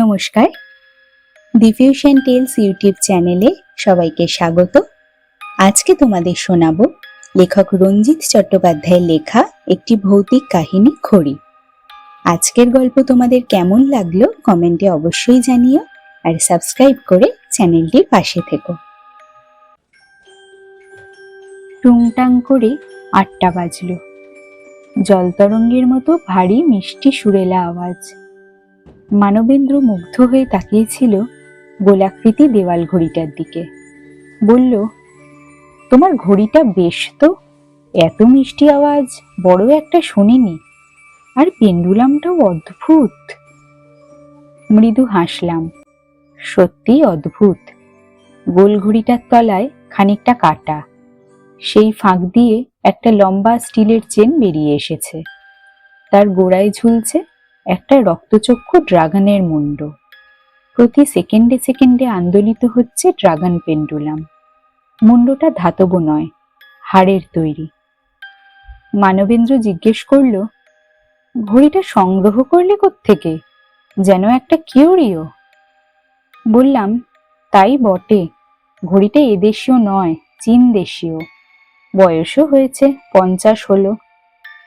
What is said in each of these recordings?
নমস্কার। Diffusion tales YouTube চ্যানেলে সবাইকে স্বাগত। আজকে তোমাদের শোনাবো লেখক রঞ্জিত চট্টোপাধ্যায়ের লেখা একটি ভৌতিক কাহিনী খড়ি। আজকের গল্প তোমাদের কেমন লাগল কমেন্টে অবশ্যই জানিও আর সাবস্ক্রাইব করে চ্যানেলটির পাশে থেকো। টুংটাং করে আটটা বাজলো। জলতরঙ্গের মতো ভারী মিষ্টি সুরেলা আওয়াজ। মানবেন্দ্র মুগ্ধ হয়ে তাকিয়েছিল গোলাকৃতি দেওয়াল ঘড়িটার দিকে। বলল, তোমার ঘড়িটা বেশ তো? এত মিষ্টি আওয়াজ, বড় একটা শুনিনি। আর পেন্ডুলামটাও অদ্ভুত। মৃদু হাসলাম, সত্যি অদ্ভুত। গোল ঘড়িটার তলায় খানিকটা কাটা। সেই ফাঁক দিয়ে একটা লম্বা স্টিলের চেন বেরিয়ে এসেছে। তার গোড়ায় ঝুলছে একটা রক্তচক্ষু ড্রাগনের মুন্ড। প্রতি সেকেন্ডে সেকেন্ডে আন্দোলিত হচ্ছে ড্রাগন পেন্ডুলাম। মুন্ডটা ধাতব নয়, হাড়ের তৈরি। মানবেন্দ্র জিজ্ঞেস করল, ঘড়িটা সংগ্রহ করলে থেকে যেন একটা কিউরিও? বললাম, তাই বটে, ঘড়িটা এদেশীয় নয় চীন দেশীয় বয়সও হয়েছে, পঞ্চাশ হলো।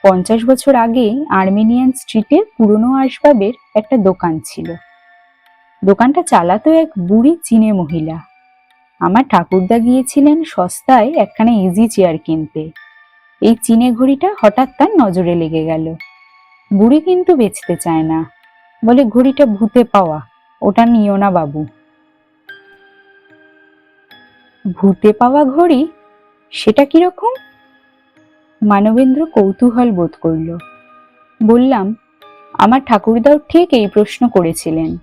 পঞ্চাশ বছর আগে আর্মেনিয়ান স্ট্রিটে পুরনো আসবাবের একটা দোকান ছিল। দোকানটা চালাতো এক বুড়ি চীনে মহিলা। আমার ঠাকুরদা গিয়েছিলেন সস্তায় একখানা ইজি চেয়ার কিনতে। এই চীনে ঘড়িটা হঠাৎ তার নজরে লেগে গেল। বুড়ি কিন্তু বেচতে চায় না। বলে, ঘড়িটা ভূতে পাওয়া, ওটা নিও না বাবু। ভূতে পাওয়া ঘড়ি? সেটা কীরকম? মানবেন্দ্র কৌতূহল বোধ করল। বললাম, আমার ঠাকুরদাও ঠিক এই প্রশ্ন করেছিলেন।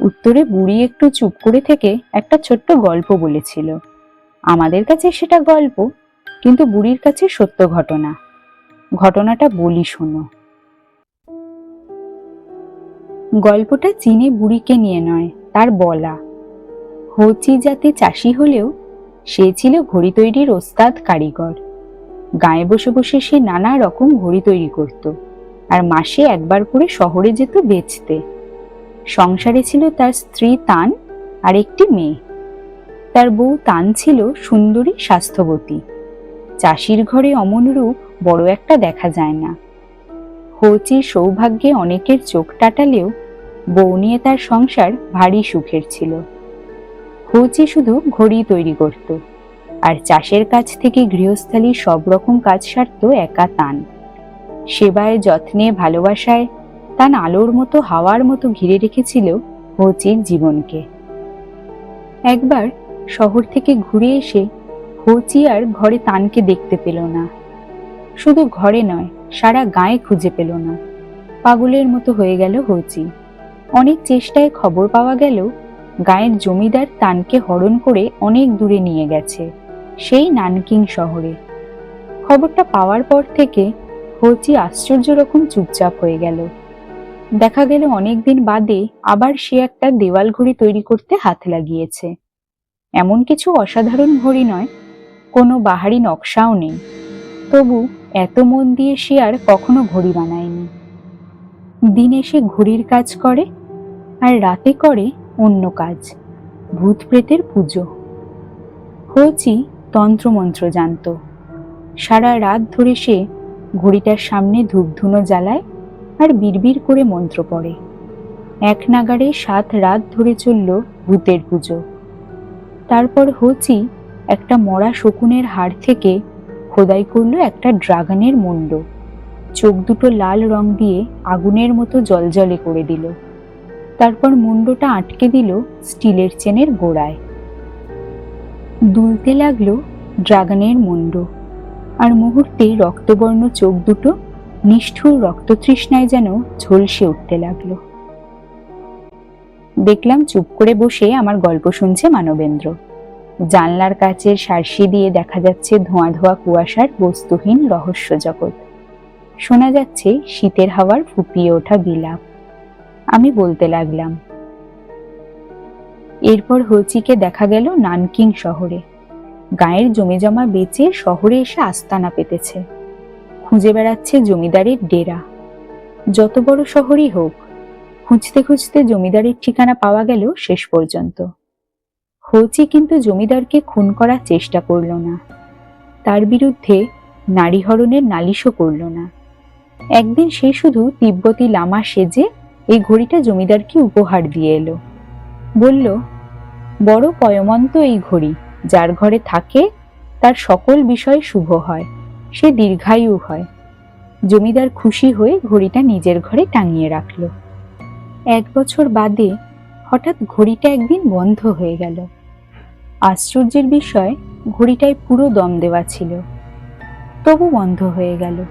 উত্তরে বুড়ি একটু চুপ করে থেকে একটা ছোট্ট গল্প বলেছিল। আমাদের কাছে সেটা গল্প, কিন্তু বুড়ির কাছে সত্য ঘটনা। ঘটনাটা বলি শোনো। গল্পটা চীনে বুড়িকে নিয়ে নয়, তার বলা। হোচি জাতি চাষি হলেও, সে ছিল ঘড়ি তৈরির ওস্তাদ কারিগর। গায়ে বসে বসে সে নানা রকম ঘড়ি তৈরি করত আর মাসে একবার করে শহরে যেত বেচতে। সংসারে ছিল তার স্ত্রী তান আর একটি মেয়ে। তার বউ তান ছিল সুন্দরী, স্বাস্থ্যবতী। চাষির ঘরে অমন রূপ বড় একটা দেখা যায় না। হৌচির সৌভাগ্যে অনেকের চোখ টাটালেও বউ নিয়ে তার সংসার ভারী সুখের ছিল। হৌচি শুধু ঘড়ি তৈরি করতো। আর চাষের কাছ থেকে গৃহস্থালী সব রকম কাজ সারত একা তান। সেবায় যত্নে ভালোবাসায় তান আলোর মতো, হাওয়ার মতো ঘিরে রেখেছিল হোচির জীবনকে। একবার শহর থেকে ঘুরে এসে হোচি আর ঘরে তানকে দেখতে পেল না। শুধু ঘরে নয়, সারা গায়ে খুঁজে পেল না। পাগলের মতো হয়ে গেল হোচি। অনেক চেষ্টায় খবর পাওয়া গেল, গায়ের জমিদার তানকে হরণ করে অনেক দূরে নিয়ে গেছে। সেই নানকিং শহরে। খবরটা পাওয়ার পর থেকে হোচি আশ্চর্য রকম চুপচাপ হয়ে গেল। দেখা গেল অনেকদিন বাদে আবার সে একটা দেওয়াল ঘড়ি তৈরি করতে হাত লাগিয়েছে। এমন কিছু অসাধারণ ঘড়ি নয়, কোনো বাহারি নকশাও নেই। তবু এত মন দিয়ে সে আর কখনো ঘড়ি বানায়নি। দিনে সে ঘড়ির কাজ করে আর রাতে করে অন্য কাজ, ভূত প্রেতের পুজো। হোচি তন্ত্রমন্ত্র জানত। সারা রাত ধরে সে ঘড়িটার সামনে ধূপধুনো জ্বালায় আর বিড়বিড় করে মন্ত্র পড়ে। এক নাগারে সাত রাত ধরে চলল ভূতের পুজো। তারপর হচি একটা মরা শকুনের হাড় থেকে খোদাই করল একটা ড্রাগনের মুন্ড চোখ দুটো লাল রং দিয়ে আগুনের মতো জলজলে করে দিল। তারপর মুন্ডটা আটকে দিল স্টিলের চেনের গোড়ায়। দুলতে লাগল ড্রাগনের মুন্ড। আর মুহূর্তে রক্তবর্ণ চোখ দুটো নিষ্ঠুর রক্ততৃষ্ণায় যেন ঝলসে উঠতে লাগল। দেখলাম চুপ করে বসে আমার গল্প শুনছে মানবেন্দ্র। জানলার কাছের সার্সি দিয়ে দেখা যাচ্ছে ধোঁয়া ধোঁয়া কুয়াশার বস্তুহীন রহস্য জগৎ। শোনা যাচ্ছে শীতের হাওয়ার ফুপিয়ে ওঠা বিলাপ। আমি বলতে লাগলাম এরপর হোচিকে দেখা গেল নানকিং শহরে। গায়ের জমিজমা বেচে শহরে এসে আস্তানা পেতেছে। খুঁজে বেড়াচ্ছে জমিদারের ডেরা। যত বড় শহরই হোক, খুঁজতে খুঁজতে জমিদারের ঠিকানা পাওয়া গেল শেষ পর্যন্ত। হচি কিন্তু জমিদারকে খুন করার চেষ্টা করল না। তার বিরুদ্ধে নারীহরণের নালিশও করল না। একদিন সে শুধু তিব্বতী লামা সেজে এই ঘড়িটা জমিদারকে উপহার দিয়ে এলো। বলল বড় পয়মন্ত এই ঘড়ি, যার ঘরে থাকে, তার সকল বিষয় শুভ হয়, সে দীর্ঘায়ু হয়। জমিদার খুশি হয়ে ঘড়িটা নিজের ঘরে টাঙিয়ে রাখল। এক বছর বাদে হঠাৎ ঘড়িটা একদিন বন্ধ হয়ে গেল। আশ্চর্যের বিষয়, ঘড়িটায় পুরো দম দেওয়া ছিল। তবু বন্ধ হয়ে গেল।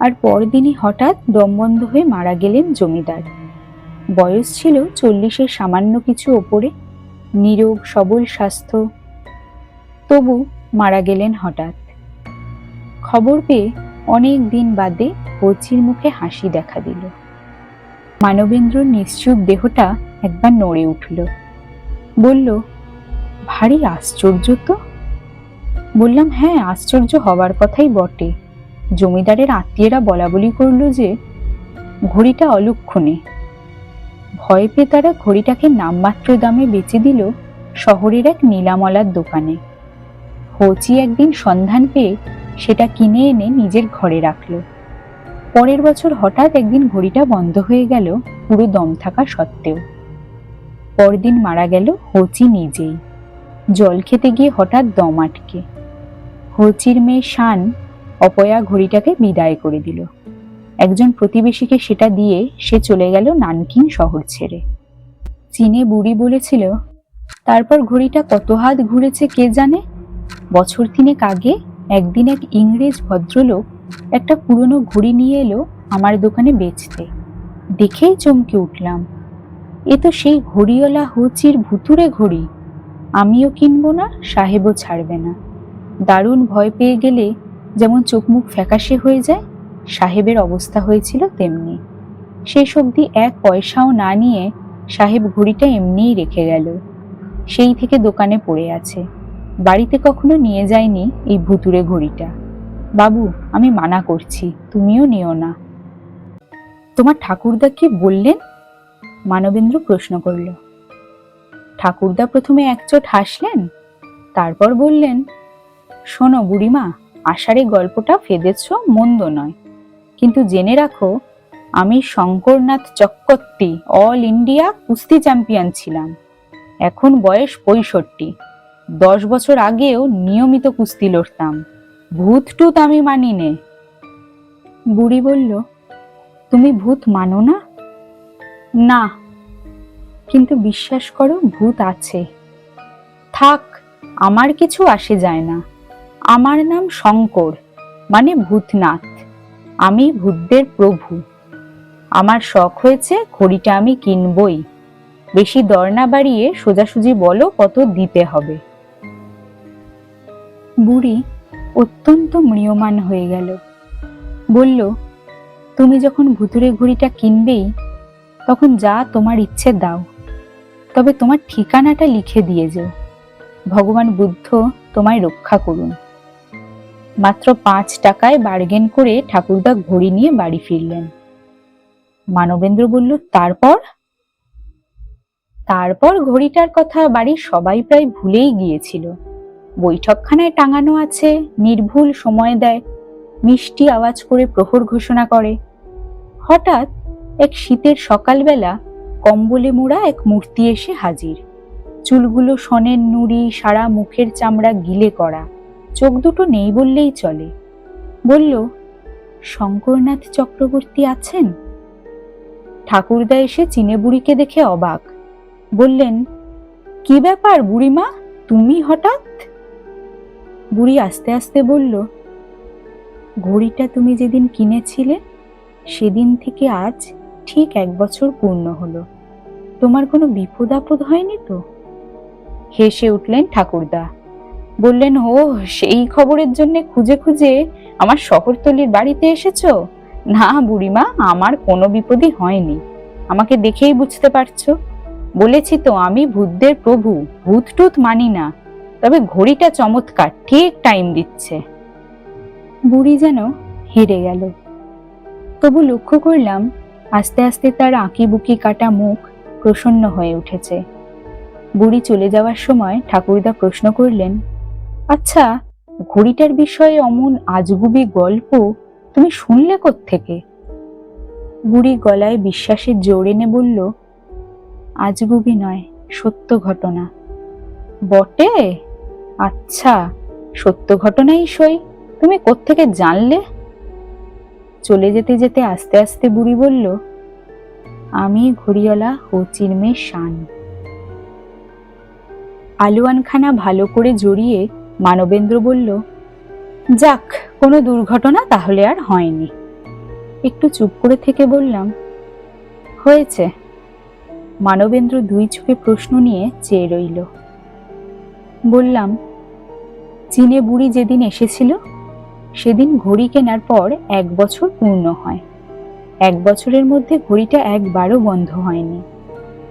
আর পরদিনই হঠাৎ দম বন্ধ হয়ে মারা গেলেন জমিদার। বয়স ছিল চল্লিশের সামান্য কিছু ওপরে। নিরোগ সবল স্বাস্থ্য। তবু মারা গেলেন হঠাৎ। খবর পেয়ে অনেক দিন বাদে হচির মুখে হাসি দেখা দিল। মানবেন্দ্রর নিশ্চুপ দেহটা একবার নড়ে উঠল। বলল, ভারী আশ্চর্য তো? বললাম হ্যাঁ আশ্চর্য হবার কথাই বটে। জমিদারের আত্মীয়রা বলা বলি করল যে, ঘড়িটা অলক্ষণে ভয় পেয়ে তারা ঘড়িটাকে নামমাত্র দামে বেচে দিল শহরের এক নীলামলার দোকানে। হচি একদিন সন্ধান পেয়ে সেটা কিনে এনে নিজের ঘরে রাখল। পরের বছর হঠাৎ একদিন ঘড়িটা বন্ধ হয়ে গেল, পুরো দম থাকা সত্ত্বেও। পরদিন মারা গেল হচি নিজেই। জল খেতে গিয়ে হঠাৎ দম আটকে। হচির মেয়ে শান অপয়া ঘড়িটাকে বিদায় করে দিল। একজন প্রতিবেশীকে সেটা দিয়ে সে চলে গেল নানকিন শহর ছেড়ে। চীনে বুড়ি বলেছিল, তারপর ঘড়িটা কত হাত ঘুরেছে কে জানে? বছর তিনেক আগে একদিন এক ইংরেজ ভদ্রলোক একটা পুরনো ঘড়ি নিয়ে এলো আমার দোকানে বেচতে। দেখেই চমকে উঠলাম। এ তো সেই ঘড়িওয়ালা হচির ভুতুরে ঘড়ি। আমিও কিনবো না, সাহেবও ছাড়বে না। দারুণ ভয় পেয়ে গেলে যেমন চোখ মুখ ফ্যাকাশে হয়ে যায় সাহেবের অবস্থা হয়েছিল তেমনি। শেষ অবধি এক পয়সাও না নিয়ে সাহেব ঘড়িটা এমনিই রেখে গেল। সেই থেকে দোকানে পড়ে আছে। বাড়িতে কখনো নিয়ে যায়নি এই ভুতুরে ঘড়িটা। বাবু, আমি মানা করছি, তুমিও নিও না। তোমার ঠাকুরদা কি বললেন? মানবেন্দ্র প্রশ্ন করল। ঠাকুরদা প্রথমে একচোট হাসলেন, তারপর বললেন, শোনো বুড়িমা আষাঢ়ে গল্পটা ফেদেছ, মন্দ নয়। কিন্তু জেনে রাখো, আমি শঙ্করনাথ চক্রবর্তী অল ইন্ডিয়া কুস্তি চ্যাম্পিয়ন ছিলাম। এখন বয়স পঁয়ষট্টি। দশ বছর আগেও নিয়মিত কুস্তি লড়তাম। ভূত টুত আমি মানি নে। বুড়ি বলল, তুমি ভূত মানো না? না। কিন্তু বিশ্বাস করো, ভূত আছে। থাক, আমার কিছু আসে যায় না। আমার নাম শঙ্কর মানে ভূতনাথ। আমি ভূতদের প্রভু। আমার শখ হয়েছে ঘড়িটা আমি কিনবই। বেশি দর না বাড়িয়ে সোজাসুজি বলো কত দিতে হবে। বুড়ি অত্যন্ত ম্রিয়মান হয়ে গেল। বলল, তুমি যখন ভুতুরে ঘড়িটা কিনবেই, তখন যা তোমার ইচ্ছে দাও। তবে তোমার ঠিকানাটা লিখে দিয়ে যেও। ভগবান বুদ্ধ তোমায় রক্ষা করুন। মাত্র পাঁচ টাকায় বার্গেন করে ঠাকুরদা ঘড়ি নিয়ে বাড়ি ফিরলেন। মানবেন্দ্র বলল, তারপর? তারপর ঘড়িটার কথা বাড়ির সবাই প্রায় ভুলেই গিয়েছিল। বৈঠকখানায় টাঙানো আছে, নির্ভুল সময় দেয়, মিষ্টি আওয়াজ করে প্রহর ঘোষণা করে। হঠাৎ এক শীতের সকালবেলা কম্বলে মোড়া এক মূর্তি এসে হাজির। চুলগুলো সনের নুড়ি, সারা মুখের চামড়া গিলে করা। চোখ দুটো নেই বললেই চলে। বলল, শঙ্করনাথ চক্রবর্তী আছেন? ঠাকুরদা এসে চিনে বুড়িকে দেখে অবাক। বললেন, কি ব্যাপার বুড়িমা, তুমি হঠাৎ? বুড়ি আস্তে আস্তে বলল, ঘড়িটা তুমি যেদিন কিনেছিলে, সেদিন থেকে আজ ঠিক এক বছর পূর্ণ হলো। তোমার কোনো বিপদ আপদ হয়নি তো? হেসে উঠলেন ঠাকুরদা। বললেন ও সেই খবরের জন্য খুঁজে খুঁজে আমার শহরতলির বাড়িতে এসেছ? না বুড়িমা, আমার কোনো বিপদই হয়নি। আমাকে দেখেই বুঝতে পারছ। বলেছি তো, আমি ভূতদের প্রভু ভূত টুত মানি না। তবে ঘড়িটা চমৎকার, ঠিক টাইম দিচ্ছে। বুড়ি যেন হেরে গেল। তবু লক্ষ্য করলাম, আস্তে আস্তে তার আঁকি বুকি কাটা মুখ প্রসন্ন হয়ে উঠেছে। বুড়ি চলে যাওয়ার সময় ঠাকুরদা প্রশ্ন করলেন আচ্ছা ঘড়িটার বিষয়ে অমন আজগুবি গল্প তুমি শুনলে থেকে বুড়ি গলায় বিশ্বাসের জোর এনে বলল, আজগুবি নয়, সত্য ঘটনা। বটে? আচ্ছা সত্য ঘটনাই সই। তুমি কোত্থেকে জানলে? চলে যেতে যেতে আস্তে আস্তে বুড়ি বলল, আমি ঘড়িওয়ালা হোচির মেয়ে শান। আলুয়ানখানা ভালো করে জড়িয়ে মানবেন্দ্র বলল, যাক, কোনো দুর্ঘটনা তাহলে আর হয়নি। একটু চুপ করে থেকে বললাম, হয়েছে। মানবেন্দ্র দুই চোখে প্রশ্ন নিয়ে চেয়ে রইল। বললাম, চীনে বুড়ি যেদিন এসেছিল, সেদিন ঘড়ি কেনার পর এক বছর পূর্ণ হয়। এক বছরের মধ্যে ঘড়িটা একবারও বন্ধ হয়নি।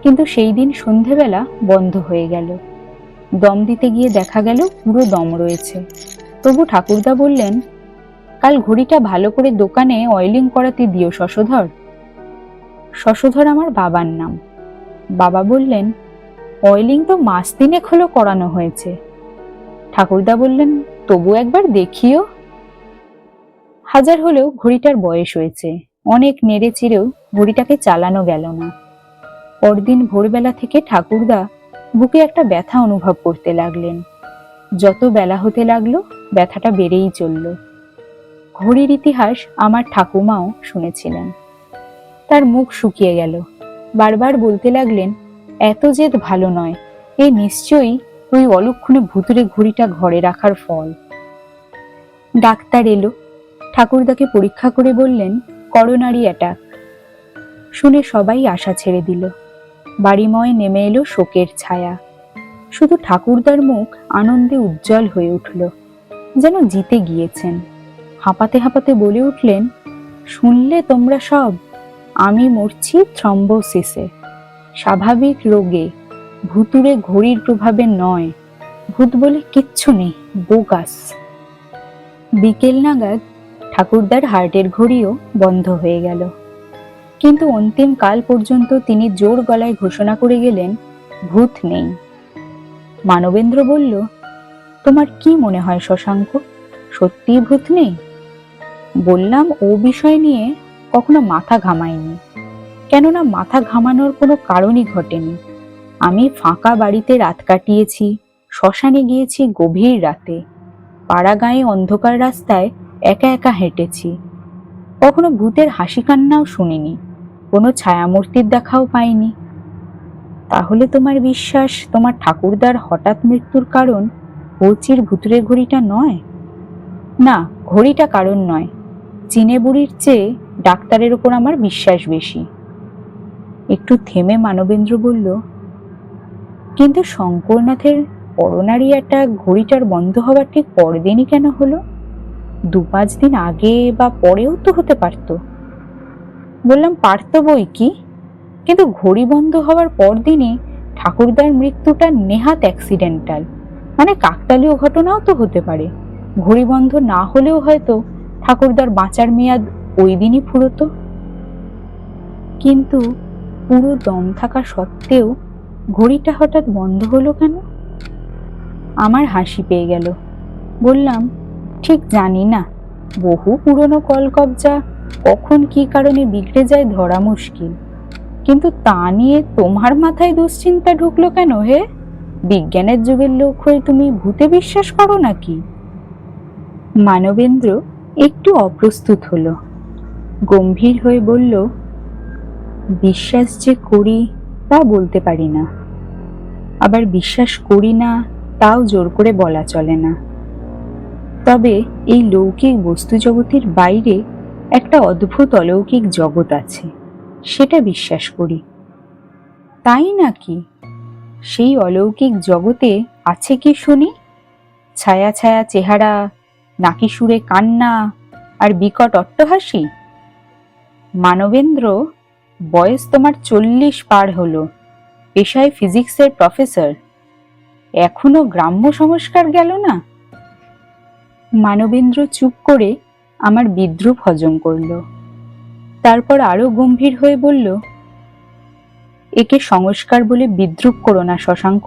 কিন্তু সেই দিন সন্ধেবেলা বন্ধ হয়ে গেল। দম দিতে গিয়ে দেখা গেল পুরো দম রয়েছে। তবু ঠাকুরদা বললেন, কাল ঘড়িটা ভালো করে দোকানে অয়েলিং করাতে দিও শশধর। শশধর আমার বাবার নাম। বাবা বললেন অয়েলিং তো মাস তিনেক হলো করানো হয়েছে। ঠাকুরদা বললেন, তবু একবার দেখিও। হাজার হলেও ঘড়িটার বয়স হয়েছে। অনেক নেড়ে চিরেও ঘড়িটাকে চালানো গেল না। পরদিন ভোরবেলা থেকে ঠাকুরদা বুকে একটা ব্যথা অনুভব করতে লাগলেন। যত বেলা হতে লাগল, ব্যথাটা বেড়েই চলল। ঘড়ির ইতিহাস আমার ঠাকুমাও শুনেছিলেন। তার মুখ শুকিয়ে গেল। বারবার বলতে লাগলেন, এত জেদ ভালো নয়। এ নিশ্চয়ই ওই অলক্ষণে ভুতুরে ঘড়িটা ঘরে রাখার ফল। ডাক্তার এলো। ঠাকুরদাকে পরীক্ষা করে বললেন, করোনারি অ্যাটাক। শুনে সবাই আশা ছেড়ে দিল। বাড়িময় নেমে এলো শোকের ছায়া। শুধু ঠাকুরদার মুখ আনন্দে উজ্জ্বল হয়ে উঠল, যেন জিতে গিয়েছেন। হাঁপাতে হাঁপাতে বলে উঠলেন, শুনলে তোমরা সব, আমি মরছি থ্রম্বোসিসে। স্বাভাবিক রোগে ভুতুরে ঘড়ির প্রভাবে নয়, ভূত বলে কিচ্ছু নেই, বোগাস। বিকেল নাগাদ ঠাকুরদার হার্টের ঘড়িও বন্ধ হয়ে গেল। কিন্তু অন্তিম কাল পর্যন্ত তিনি জোর গলায় ঘোষণা করে গেলেন, ভূত নেই। মানবেন্দ্র বলল, তোমার কি মনে হয় শশাঙ্ক? সত্যি ভূত নেই? বললাম, ও বিষয় নিয়ে কখনো মাথা ঘামাইনি কেননা মাথা ঘামানোর কোনো কারণই ঘটেনি। আমি ফাঁকা বাড়িতে রাত কাটিয়েছি, শ্মশানে গিয়েছি গভীর রাতে। পাড়া গায়ে অন্ধকার রাস্তায় একা একা হেঁটেছি। কখনো ভূতের হাসি কান্নাও শুনিনি। কোনো ছায়ামূর্তির দেখাও পাইনি। তাহলে তোমার বিশ্বাস তোমার ঠাকুরদার হঠাৎ মৃত্যুর কারণ হোচির ভুতুরে ঘড়িটা নয়? না, ঘড়িটা কারণ নয়। চিনে বুড়ির চেয়ে ডাক্তারের ওপর আমার বিশ্বাস বেশি। একটু থেমে মানবেন্দ্র বলল, কিন্তু শঙ্করনাথের করোনারি একটা ঘড়িটার বন্ধ হওয়ার ঠিক পরদিনই কেন হলো? দু পাঁচ দিন আগে বা পরেও তো হতে পারতো। বললাম, পারতো বই কি? কিন্তু ঘড়ি বন্ধ হওয়ার পরদিনই ঠাকুরদার মৃত্যুটা নেহাত অ্যাক্সিডেন্টাল মানে কাকতালীয় ঘটনাও তো হতে পারে। ঘড়ি বন্ধ না হলেও হয়তো ঠাকুরদার বাঁচার মেয়াদ ওই দিনই ফুরতো কিন্তু পুরো দম থাকা সত্ত্বেও ঘড়িটা হঠাৎ বন্ধ হলো কেন? আমার হাসি পেয়ে গেল। বললাম, ঠিক জানি না। বহু পুরনো কলকবজা কখন কি কারণে বিগড়ে যায় ধরা মুশকিল? কিন্তু তা নিয়ে তোমার মাথায় দুশ্চিন্তা ঢুকলো কেন হে? বিজ্ঞানের যুগের লোক হয়ে তুমি ভূতে বিশ্বাস করো নাকি? মানবেন্দ্র একটু অপ্রস্তুত হলো। গম্ভীর হয়ে বলল, বিশ্বাস যে করি তা বলতে পারি না। আবার বিশ্বাস করি না তাও জোর করে বলা চলে না। তবে এই লৌকিক বস্তু জগতের বাইরে একটা অদ্ভুত অলৌকিক জগৎ আছে, সেটা বিশ্বাস করি। তাই নাকি সেই অলৌকিক জগতে আছে কি শুনি? ছায়া ছায়া চেহারা, নাকি সুরে কান্না আর বিকট অট্টহাসি? মানবেন্দ্র, বয়স তোমার চল্লিশ পার হলো, পেশায় ফিজিক্সের প্রফেসর। এখনও গ্রাম্য সংস্কার গেল না? মানবেন্দ্র চুপ করে আমার বিদ্রুপ হজম করল। তারপর আরও গম্ভীর হয়ে বলল, একে সংস্কার বলে বিদ্রুপ করো না, শশাঙ্ক।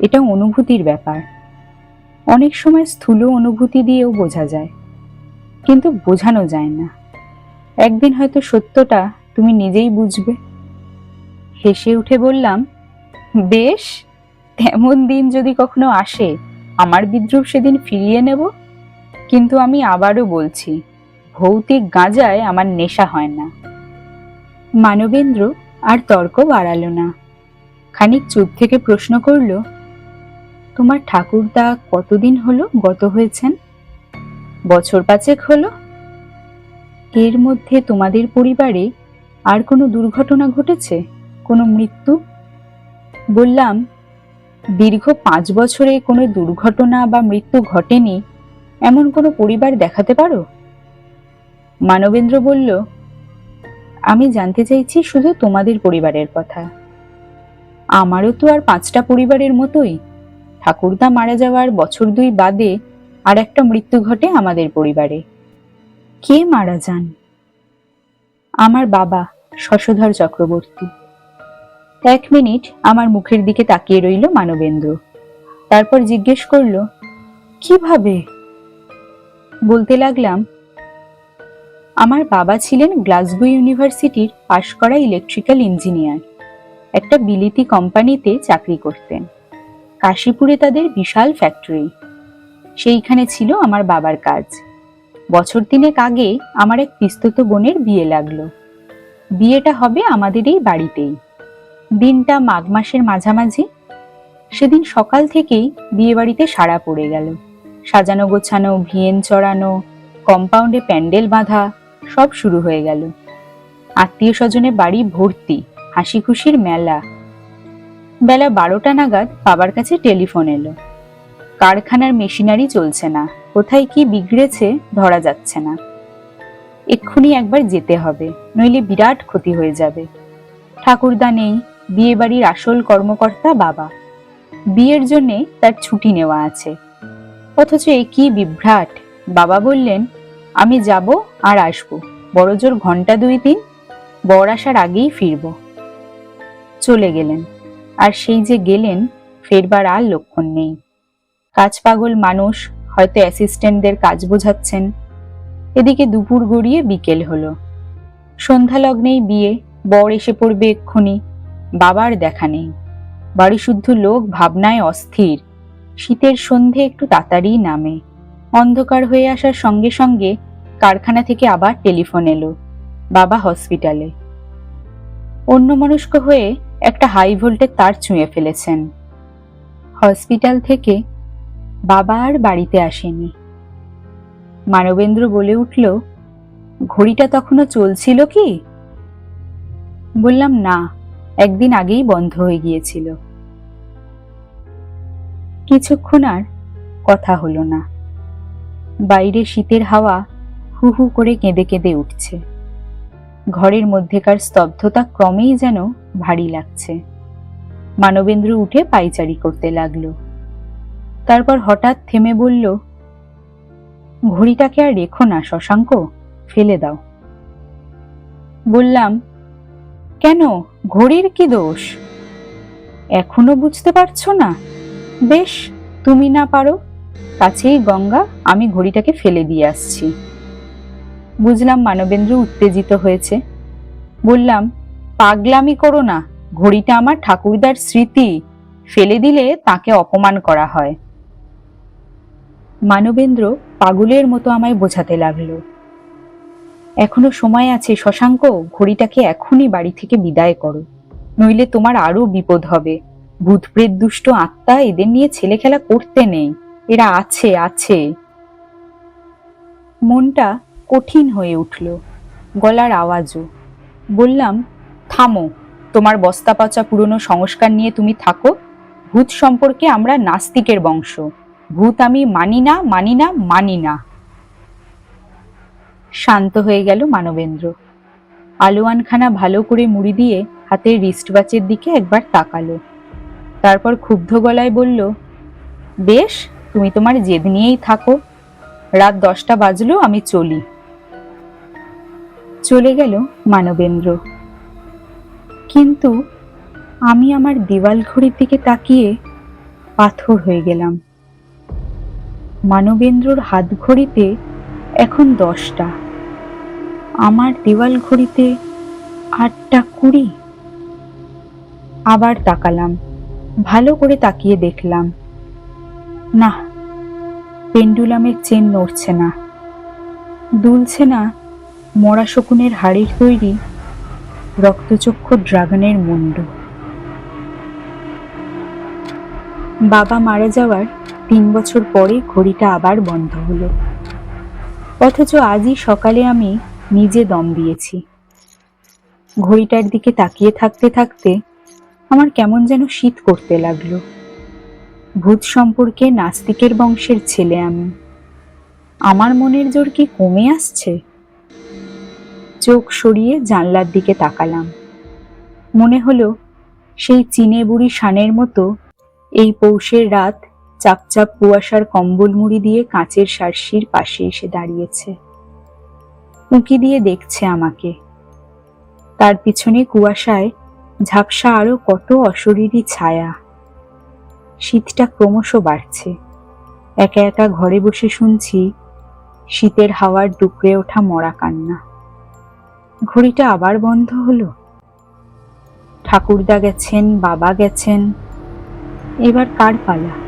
এটা অনুভূতির ব্যাপার। অনেক সময় স্থূল অনুভূতি দিয়েও বোঝা যায়, কিন্তু বোঝানো যায় না। একদিন হয়তো সত্যটা তুমি নিজেই বুঝবে। হেসে উঠে বললাম, বেশ, তেমন দিন যদি কখনো আসে, আমার বিদ্রুপ সেদিন ফিরিয়ে নেব? কিন্তু আমি আবারও বলছি, ভৌতিক গাঁজায় আমার নেশা হয় না। মানবেন্দ্র আর তর্ক বাড়ালো না। খানিক চুপ থেকে প্রশ্ন করল, তোমার ঠাকুরদা কতদিন হলো গত হয়েছেন? বছর পাঁচেক হলো। এর মধ্যে তোমাদের পরিবারে আর কোনো দুর্ঘটনা ঘটেছে? কোনো মৃত্যু? বললাম, দীর্ঘ পাঁচ বছরে কোনো দুর্ঘটনা বা মৃত্যু ঘটেনি এমন কোনো পরিবার দেখাতে পারো? মানবেন্দ্র বলল, আমি জানতে চাইছি শুধু তোমাদের পরিবারের কথা। আমারও তো আর পাঁচটা পরিবারের মতোই। ঠাকুরদা মারা যাওয়ার বছর দুই বাদে আর একটা মৃত্যু ঘটে আমাদের পরিবারে। কে মারা যান? আমার বাবা, শশধর চক্রবর্তী। এক মিনিট আমার মুখের দিকে তাকিয়ে রইল মানবেন্দ্র। তারপর জিজ্ঞেস করল, কীভাবে? বলতে লাগলাম, আমার বাবা ছিলেন গ্লাসগো ইউনিভার্সিটির পাশ করা ইলেকট্রিক্যাল ইঞ্জিনিয়ার। একটা বিলিতি কোম্পানিতে চাকরি করতেন। কাশীপুরে তাদের বিশাল ফ্যাক্টরি। সেইখানে ছিল আমার বাবার কাজ। বছর তিনেক আগে আমার এক পিস্তত বোনের বিয়ে লাগল। বিয়েটা হবে আমাদের এই বাড়িতেই। দিনটা মাঘ মাসের মাঝামাঝি। সেদিন সকাল থেকেই বিয়ে বাড়িতে সাড়া পড়ে গেল। সাজানো গোছানো, ভিয়েন চড়ানো, কম্পাউন্ডে প্যান্ডেল বাঁধা, সব শুরু হয়ে গেল। আত্মীয় স্বজনে বাড়ি ভর্তি হাসি খুশির মেলা। বেলা বারোটা নাগাদ বাবার কাছে টেলিফোন এলো। কারখানার মেশিনারি চলছে না, কোথায় কি বিগড়েছে ধরা যাচ্ছে না। এক্ষুনি একবার যেতে হবে, নইলে বিরাট ক্ষতি হয়ে যাবে। ঠাকুরদা নেই বিয়ে বাড়ির আসল কর্মকর্তা বাবা। বিয়ের জন্যে তার ছুটি নেওয়া আছে। অথচ এ কি বিভ্রাট? বাবা বললেন, আমি যাব আর আসব। বড়জোর ঘণ্টা দুই তিন বর আসার আগেই ফিরব। চলে গেলেন। আর সেই যে গেলেন, ফেরবার আর লক্ষণ নেই। কাজ পাগল মানুষ হয়তো অ্যাসিস্ট্যান্টদের কাজ বোঝাচ্ছেন। এদিকে দুপুর গড়িয়ে বিকেল হলো। সন্ধ্যা লগ্নেই বিয়ে, বর এসে পড়বে এক্ষুনি। বাবার দেখা নেই। বাড়ি শুদ্ধ লোক ভাবনায় অস্থির। শীতের সন্ধে একটু তাড়াতাড়ি নামে। অন্ধকার হয়ে আসার সঙ্গে সঙ্গে কারখানা থেকে আবার টেলিফোন এলো, বাবা হসপিটালে। অন্যমনস্ক হয়ে একটা হাই ভোল্টের তার ছুঁয়ে ফেলেছেন। হসপিটাল থেকে বাবা আর বাড়িতে আসেনি। মানবেন্দ্র বলে উঠল, ঘড়িটা তখনও চলছিল কি? বললাম, না, একদিন আগেই বন্ধ হয়ে গিয়েছিল। কিছুক্ষণ আর কথা হলো না। বাইরে শীতের হাওয়া হু হু করে কেঁদে কেঁদে উঠছে। ঘরের মধ্যেকার স্তব্ধতা ক্রমেই যেন ভারী লাগছে। মানবেন্দ্র উঠে পাইচারি করতে লাগল। তারপর হঠাৎ থেমে বলল, ঘড়িটাকে আর রেখো না শশাঙ্ক, ফেলে দাও। বললাম, কেন? ঘড়ির কি দোষ? এখনও বুঝতে পারছ না? বেশ, তুমি না পারো। কাছেই গঙ্গা, আমি ঘড়িটাকে ফেলে দিয়ে আসছি। বুঝলাম মানবেন্দ্র উত্তেজিত হয়েছে। বললাম, পাগলামি করো না, ঘড়িটা আমার ঠাকুরদার স্মৃতি। ফেলে দিলে তাকে অপমান করা হয়। মানবেন্দ্র পাগলের মতো আমায় বোঝাতে লাগল। এখনও সময় আছে, শশাঙ্ক, ঘড়িটাকে এখনই বাড়ি থেকে বিদায় করো। নইলে তোমার আরও বিপদ হবে। ভূতপ্রেত দুষ্ট আত্মা এদের নিয়ে ছেলে খেলা করতে নেই। এরা আছে আছে। মনটা কঠিন হয়ে উঠল, গলার আওয়াজও। বললাম, থামো, তোমার বস্তা পচা পুরনো সংস্কার নিয়ে তুমি থাকো। ভূত সম্পর্কে আমরা নাস্তিকের বংশ। ভূত আমি মানি না মানি না মানি না। শান্ত হয়ে গেল মানবেন্দ্র। আলোয়ানখানা ভালো করে মুড়ি দিয়ে হাতের রিস্টওয়াচের দিকে একবার তাকালো। তারপর ক্ষুব্ধ গলায় বলল, বেশ, তুমি তোমার জেদ নিয়েই থাকো। রাত দশটা বাজলো, আমি চলি। চলে গেল মানবেন্দ্র। কিন্তু আমি আমার দেওয়াল ঘড়ির দিকে তাকিয়ে পাথর হয়ে গেলাম। মানবেন্দ্রর হাত ঘড়িতে এখন দশটা। আমার দেওয়াল ঘড়িতে আটটা কুড়ি। আবার তাকালাম। ভালো করে তাকিয়ে দেখলাম। না, পেন্ডুলামের চেন নড়ছে না। দুলছে না মরা শকুনের হাড়ির তৈরি রক্তচক্ষু ড্রাগনের মুন্ড। বাবা মারা যাওয়ার তিন বছর পরে ঘড়িটা আবার বন্ধ হলো। অথচ আজই সকালে আমি নিজে দম দিয়েছি। ঘড়িটার দিকে তাকিয়ে থাকতে থাকতে আমার কেমন যেন শীত করতে লাগল। ভূত সম্পর্কে নাস্তিকের বংশের ছেলে আমি। আমার মনের জোর কি কমে আসছে? চোখ সরিয়ে জানলার দিকে তাকালাম। মনে হলো সেই চিনে বুড়ি শানের মতো এই পৌষের রাত চাপচাপ কুয়াশার কম্বল মুড়ি দিয়ে কাঁচের সার্সির পাশে এসে দাঁড়িয়েছে। উঁকি দিয়ে দেখছে আমাকে। তার পিছনে কুয়াশায় ঝাপসা আরও কত অশরীরী ছায়া। শীতটা ক্রমশ বাড়ছে। একা একা ঘরে বসে শুনছি শীতের হাওয়ার ডুকরে ওঠা মরা কান্না। ঘড়িটা আবার বন্ধ হলো? ঠাকুরদা গেছেন, বাবা গেছেন, এবার কার পালা?